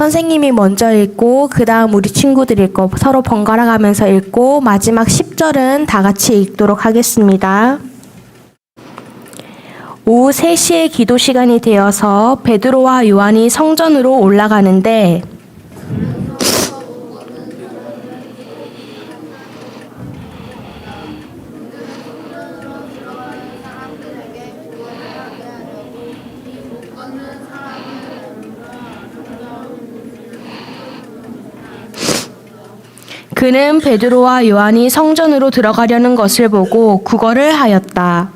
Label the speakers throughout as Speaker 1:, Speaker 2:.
Speaker 1: 선생님이 먼저 읽고 그 다음 우리 친구들 읽고 서로 번갈아 가면서 읽고 마지막 10절은 다 같이 읽도록 하겠습니다. 오후 3시에 기도 시간이 되어서 베드로와 요한이 성전으로 올라가는데 그는 베드로와 요한이 성전으로 들어가려는 것을 보고 구걸을 하였다.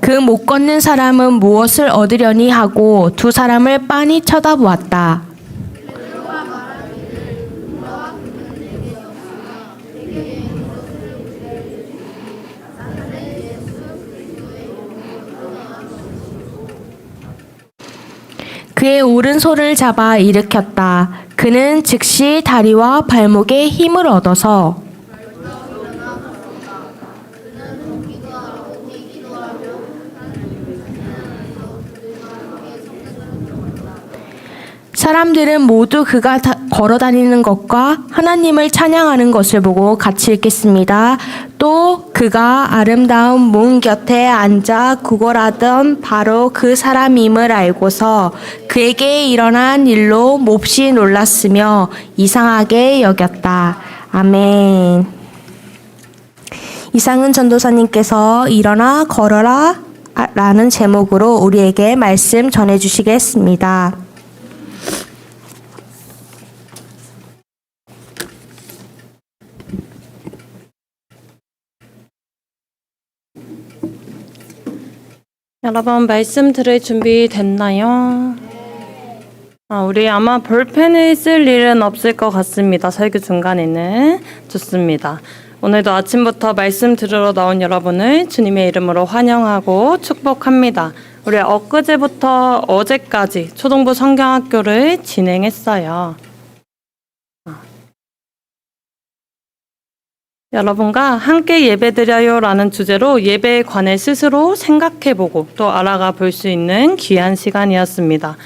Speaker 1: 그 못 걷는 사람은 무엇을 얻으려니 하고 두 사람을 빤히 쳐다보았다. 그의 오른손을 잡아 일으켰다. 그는 즉시 다리와 발목에 힘을 얻어서 사람들은 모두 그가 다- 걸어 다니는 것과 하나님을 찬양하는 것을 보고 같이 읽겠습니다. 또 그가 아름다운 문 곁에 앉아 구걸하던 바로 그 사람임을 알고서 그에게 일어난 일로 몹시 놀랐으며 이상하게 여겼다. 아멘. 이상은 전도사님께서 일어나 걸어라 라는 제목으로 우리에게 말씀 전해 주시겠습니다.
Speaker 2: 여러분 말씀 들을 준비 됐나요? 아, 우리 아마 볼펜을 쓸 일은 없을 것 같습니다. 설교 중간에는 좋습니다. 오늘도 아침부터 말씀 들으러 나온 여러분을 주님의 이름으로 환영하고 축복합니다. 우리 엊그제부터 어제까지 초등부 성경학교를 진행했어요. 여러분과 함께 예배드려요 라는 주제로 예배에 관해 스스로 생각해보고 또 알아가 볼 수 있는 귀한 시간이었습니다.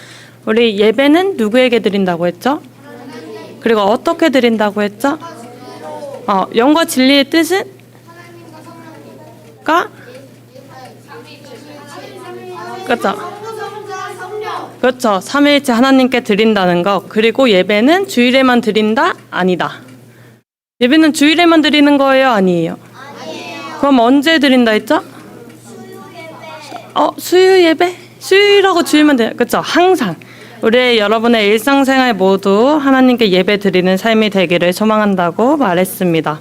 Speaker 2: 우리 예배는 누구에게 드린다고 했죠? 그리고 어떻게 드린다고 했죠? 어, 영과 진리의 뜻은? 가? 그렇죠. 그렇죠. 삼위일체 하나님께 드린다는 것. 그리고 예배는 주일에만 드린다? 아니다. 예배는 주일에만 드리는 거예요, 아니에요? 아니에요. 그럼 언제 드린다 했죠? 어, 수요 예배? 수요일하고 주일만 돼. 그렇죠? 항상 우리 여러분의 일상생활 모두 하나님께 예배 드리는 삶이 되기를 소망한다고 말했습니다.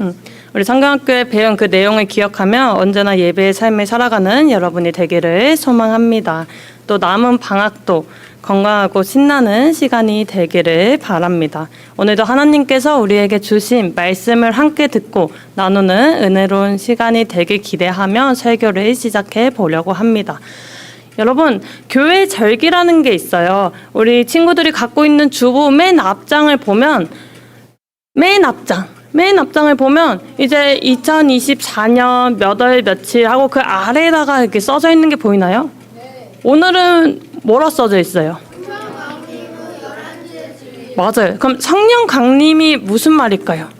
Speaker 2: 음, 우리 성경학교에 배운 그 내용을 기억하며 언제나 예배의 삶을 살아가는 여러분이 되기를 소망합니다. 또 남은 방학도 건강하고 신나는 시간이 되기를 바랍니다. 오늘도 하나님께서 우리에게 주신 말씀을 함께 듣고 나누는 은혜로운 시간이 되길 기대하며 설교를 시작해 보려고 합니다. 여러분, 교회 절기라는 게 있어요. 우리 친구들이 갖고 있는 주보 맨 앞장을 보면 맨 앞장, 맨 앞장을 보면 이제 2024년 몇 월 며칠 하고 그 아래에다가 이렇게 써져 있는 게 보이나요? 오늘은 뭐라 써져 있어요? 맞아요. 그럼 성령 강림이 무슨 말일까요?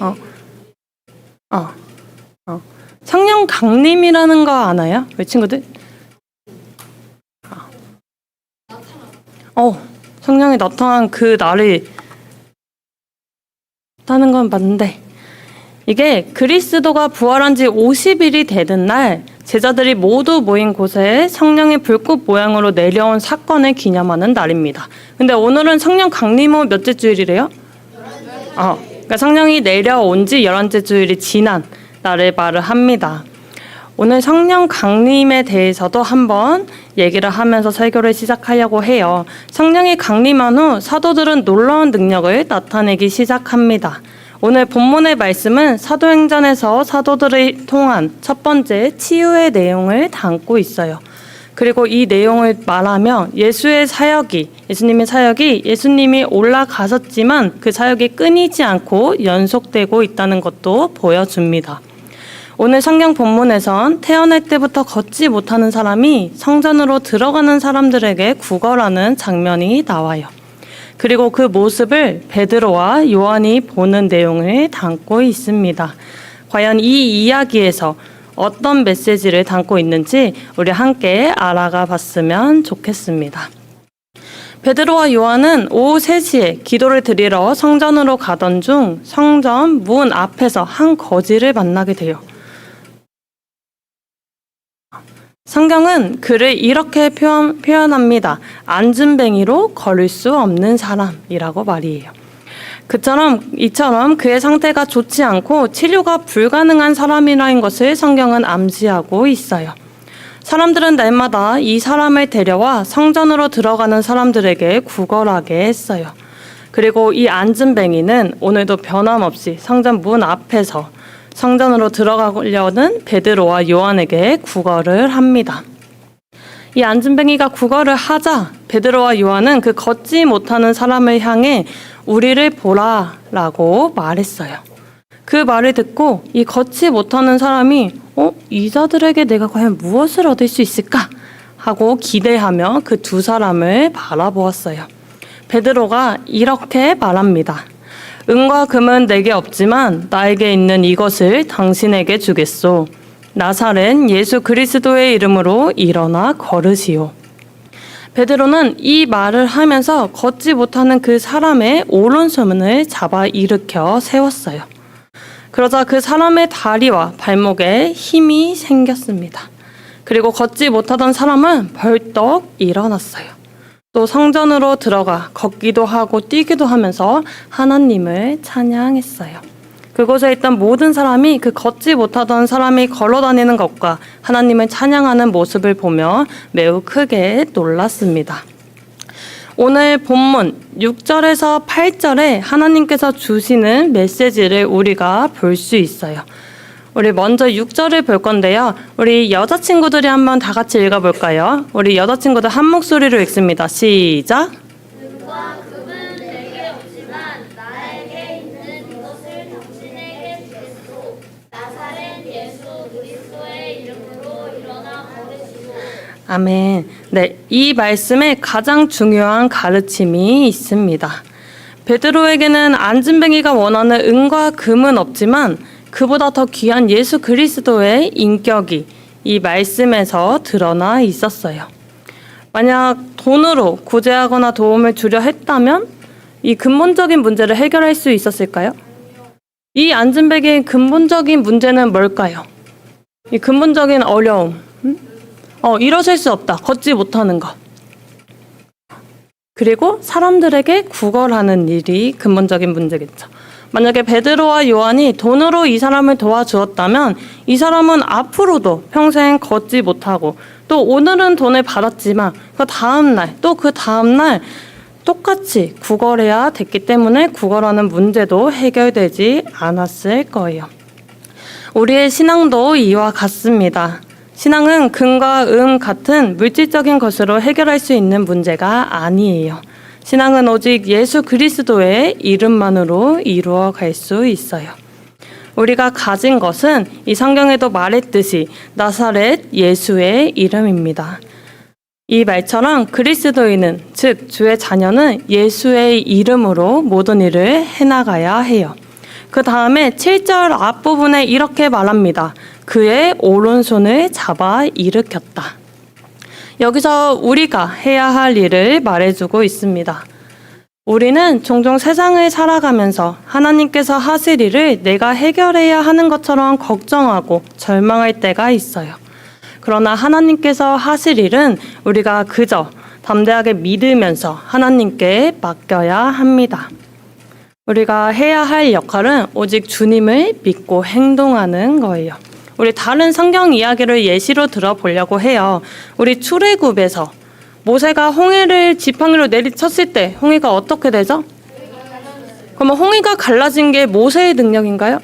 Speaker 2: 어. 어. 어. 성령 강림이라는 거 아나요? 우리 친구들? 어. 성령이 나타난 그 날이 다는 건 맞는데 이게 그리스도가 부활한 지 50일이 되는 날 제자들이 모두 모인 곳에 성령의 불꽃 모양으로 내려온 사건을 기념하는 날입니다. 근데 오늘은 성령 강림 후 몇째 주일이래요? 어, 그러니까 성령이 내려온 지 열한째 주일이 지난 날을 말을 합니다. 오늘 성령 강림에 대해서도 한번 얘기를 하면서 설교를 시작하려고 해요. 성령이 강림한 후 사도들은 놀라운 능력을 나타내기 시작합니다. 오늘 본문의 말씀은 사도행전에서 사도들을 통한 첫 번째 치유의 내용을 담고 있어요. 그리고 이 내용을 말하며 예수의 사역이 예수님의 사역이 예수님이 올라가셨지만 그 사역이 끊이지 않고 연속되고 있다는 것도 보여줍니다. 오늘 성경 본문에선 태어날 때부터 걷지 못하는 사람이 성전으로 들어가는 사람들에게 구걸하는 장면이 나와요. 그리고 그 모습을 베드로와 요한이 보는 내용을 담고 있습니다. 과연 이 이야기에서 어떤 메시지를 담고 있는지 우리 함께 알아가 봤으면 좋겠습니다. 베드로와 요한은 오후 3시에 기도를 드리러 성전으로 가던 중 성전 문 앞에서 한 거지를 만나게 돼요. 성경은 그를 이렇게 표현, 표현합니다. 안진뱅이로 걸을 수 없는 사람이라고 말이에요. 그처럼 이처럼 그의 상태가 좋지 않고 치료가 불가능한 사람이라는 것을 성경은 암시하고 있어요. 사람들은 날마다 이 사람을 데려와 성전으로 들어가는 사람들에게 구걸하게 했어요. 그리고 이 안진뱅이는 오늘도 변함없이 성전 문 앞에서 성전으로 들어가려는 베드로와 요한에게 구걸을 합니다. 이 안진뱅이가 구걸을 하자 베드로와 요한은 그 걷지 못하는 사람을 향해 우리를 보라라고 말했어요. 그 말을 듣고 이 걷지 못하는 사람이 어 이자들에게 내가 과연 무엇을 얻을 수 있을까 하고 기대하며 그 두 사람을 바라보았어요. 베드로가 이렇게 말합니다. 은과 금은 내게 없지만 나에게 있는 이것을 당신에게 주겠소. 나사렛 예수 그리스도의 이름으로 일어나 걸으시오. 베드로는 이 말을 하면서 걷지 못하는 그 사람의 오른손을 잡아 일으켜 세웠어요. 그러자 그 사람의 다리와 발목에 힘이 생겼습니다. 그리고 걷지 못하던 사람은 벌떡 일어났어요. 또 성전으로 들어가 걷기도 하고 뛰기도 하면서 하나님을 찬양했어요. 그곳에 있던 모든 사람이 그 걷지 못하던 사람이 걸어 다니는 것과 하나님을 찬양하는 모습을 보며 매우 크게 놀랐습니다. 오늘 본문 6절에서 8절에 하나님께서 주시는 메시지를 우리가 볼 수 있어요. 우리 먼저 6절을 볼 건데요. 우리 여자친구들이 한번 다 같이 읽어볼까요? 우리 여자친구들 한 목소리로 읽습니다. 시작. 아멘. 네, 이 말씀에 가장 중요한 가르침이 있습니다. 베드로에게는 안진뱅이가 원하는 은과 금은 없지만 그보다 더 귀한 예수 그리스도의 인격이 이 말씀에서 드러나 있었어요. 만약 돈으로 구제하거나 도움을 주려 했다면 이 근본적인 문제를 해결할 수 있었을까요? 이 안진뱅이의 근본적인 문제는 뭘까요? 이 근본적인 어려움. 음? 어, 일어설 수 없다. 걷지 못하는 것. 그리고 사람들에게 구걸하는 일이 근본적인 문제겠죠. 만약에 베드로와 요한이 돈으로 이 사람을 도와주었다면 이 사람은 앞으로도 평생 걷지 못하고 또 오늘은 돈을 받았지만 그 다음 날 또 그 다음 날 똑같이 구걸해야 됐기 때문에 구걸하는 문제도 해결되지 않았을 거예요. 우리의 신앙도 이와 같습니다. 신앙은 금과 은 같은 물질적인 것으로 해결할 수 있는 문제가 아니에요. 신앙은 오직 예수 그리스도의 이름만으로 이루어 갈 수 있어요. 우리가 가진 것은 이 성경에도 말했듯이 나사렛 예수의 이름입니다. 이 말처럼 그리스도인은 즉 주의 자녀는 예수의 이름으로 모든 일을 해나가야 해요. 그 다음에 7절 앞부분에 이렇게 말합니다. 그의 오른손을 잡아 일으켰다. 여기서 우리가 해야 할 일을 말해주고 있습니다. 우리는 종종 세상을 살아가면서 하나님께서 하실 일을 내가 해결해야 하는 것처럼 걱정하고 절망할 때가 있어요. 그러나 하나님께서 하실 일은 우리가 그저 담대하게 믿으면서 하나님께 맡겨야 합니다. 우리가 해야 할 역할은 오직 주님을 믿고 행동하는 거예요. 우리 다른 성경 이야기를 예시로 들어보려고 해요. 우리 출애굽에서 모세가 홍해를 지팡이로 내리쳤을 때 홍해가 어떻게 되죠? 그러면 홍해가 갈라진 게 모세의 능력인가요?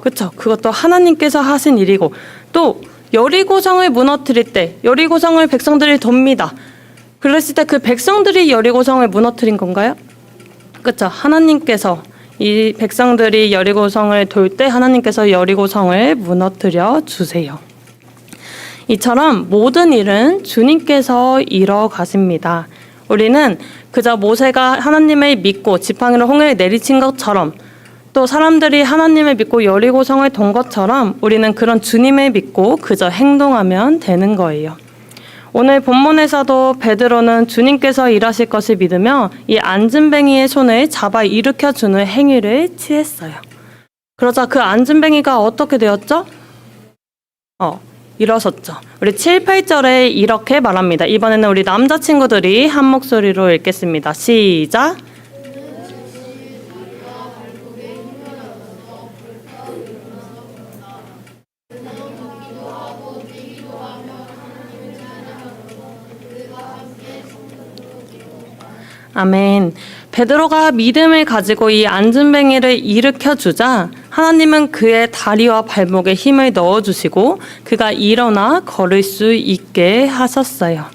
Speaker 2: 그렇죠. 그것도 하나님께서 하신 일이고 또 여리고성을 무너뜨릴 때 여리고성을 백성들이 돕니다. 그랬을 때 그 백성들이 여리고성을 무너뜨린 건가요? 그렇죠. 하나님께서 이 백성들이 여리고성을 돌 때 하나님께서 여리고성을 무너뜨려 주세요. 이처럼 모든 일은 주님께서 이뤄 가십니다. 우리는 그저 모세가 하나님을 믿고 지팡이로 홍해를 내리친 것처럼 또 사람들이 하나님을 믿고 여리고성을 돈 것처럼 우리는 그런 주님을 믿고 그저 행동하면 되는 거예요. 오늘 본문에서도 베드로는 주님께서 일하실 것을 믿으며 이 안진뱅이의 손을 잡아 일으켜 주는 행위를 취했어요. 그러자 그 안진뱅이가 어떻게 되었죠? 어, 일어섰죠. 우리 7, 8절에 이렇게 말합니다. 이번에는 우리 남자친구들이 한 목소리로 읽겠습니다. 시작. 아멘. 베드로가 믿음을 가지고 이 안진뱅이를 일으켜 주자 하나님은 그의 다리와 발목에 힘을 넣어 주시고 그가 일어나 걸을 수 있게 하셨어요.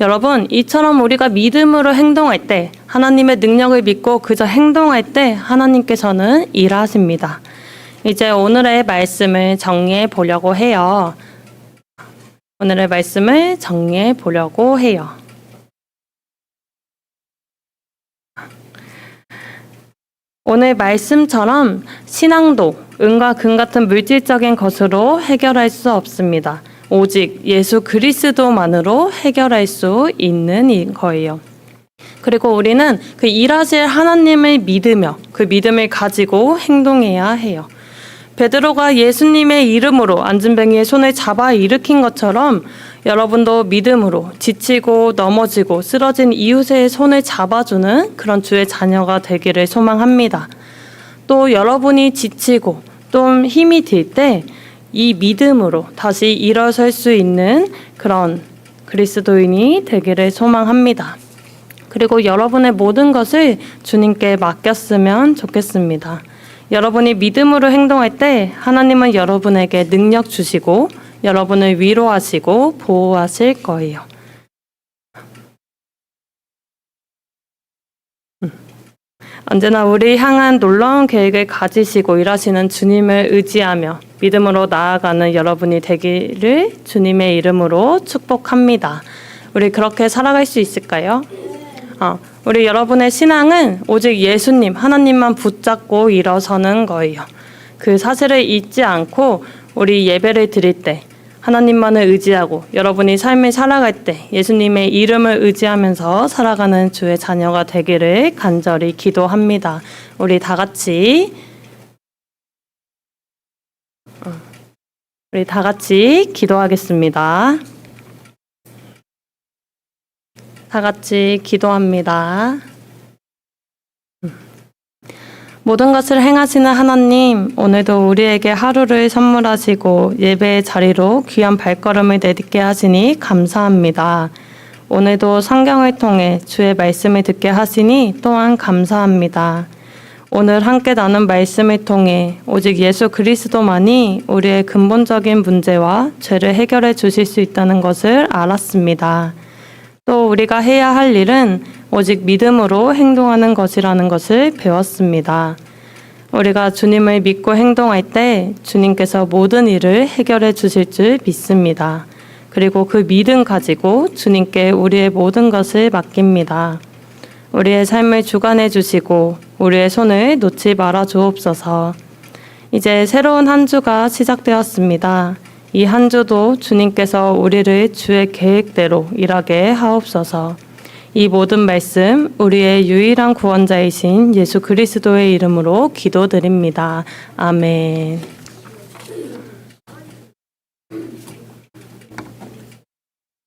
Speaker 2: 여러분, 이처럼 우리가 믿음으로 행동할 때 하나님의 능력을 믿고 그저 행동할 때 하나님께서는 일하십니다. 이제 오늘의 말씀을 정리해 보려고 해요. 오늘의 말씀을 정리해 보려고 해요. 오늘 말씀처럼 신앙도 은과 금 같은 물질적인 것으로 해결할 수 없습니다. 오직 예수 그리스도만으로 해결할 수 있는 일- 거예요. 그리고 우리는 그 일하실 하나님을 믿으며 그 믿음을 가지고 행동해야 해요. 베드로가 예수님의 이름으로 안진뱅이의 손을 잡아 일으킨 것처럼 여러분도 믿음으로 지치고 넘어지고 쓰러진 이웃의 손을 잡아주는 그런 주의 자녀가 되기를 소망합니다. 또 여러분이 지치고 좀 힘이 들 때 이 믿음으로 다시 일어설 수 있는 그런 그리스도인이 되기를 소망합니다. 그리고 여러분의 모든 것을 주님께 맡겼으면 좋겠습니다. 여러분이 믿음으로 행동할 때 하나님은 여러분에게 능력 주시고 여러분을 위로하시고 보호하실 거예요. 음. 언제나 우리 향한 놀라운 계획을 가지시고 일하시는 주님을 의지하며 믿음으로 나아가는 여러분이 되기를 주님의 이름으로 축복합니다. 우리 그렇게 살아갈 수 있을까요? 어, 우리 여러분의 신앙은 오직 예수님, 하나님만 붙잡고 일어서는 거예요. 그 사실을 잊지 않고 우리 예배를 드릴 때 하나님만을 의지하고 여러분이 삶을 살아갈 때 예수님의 이름을 의지하면서 살아가는 주의 자녀가 되기를 간절히 기도합니다. 우리 다 같이 어, 우리 다 같이 기도하겠습니다. 다 같이 기도합니다. 모든 것을 행하시는 하나님, 오늘도 우리에게 하루를 선물하시고 예배의 자리로 귀한 발걸음을 내딛게 하시니 감사합니다. 오늘도 성경을 통해 주의 말씀을 듣게 하시니 또한 감사합니다. 오늘 함께 나눈 말씀을 통해 오직 예수 그리스도만이 우리의 근본적인 문제와 죄를 해결해 주실 수 있다는 것을 알았습니다. 또 우리가 해야 할 일은 오직 믿음으로 행동하는 것이라는 것을 배웠습니다. 우리가 주님을 믿고 행동할 때 주님께서 모든 일을 해결해 주실 줄 믿습니다. 그리고 그 믿음 가지고 주님께 우리의 모든 것을 맡깁니다. 우리의 삶을 주관해 주시고 우리의 손을 놓지 말아 주옵소서. 이제 새로운 한 주가 시작되었습니다. 이 한 주도 주님께서 우리를 주의 계획대로 일하게 하옵소서. 이 모든 말씀 우리의 유일한 구원자이신 예수 그리스도의 이름으로 기도드립니다. 아멘.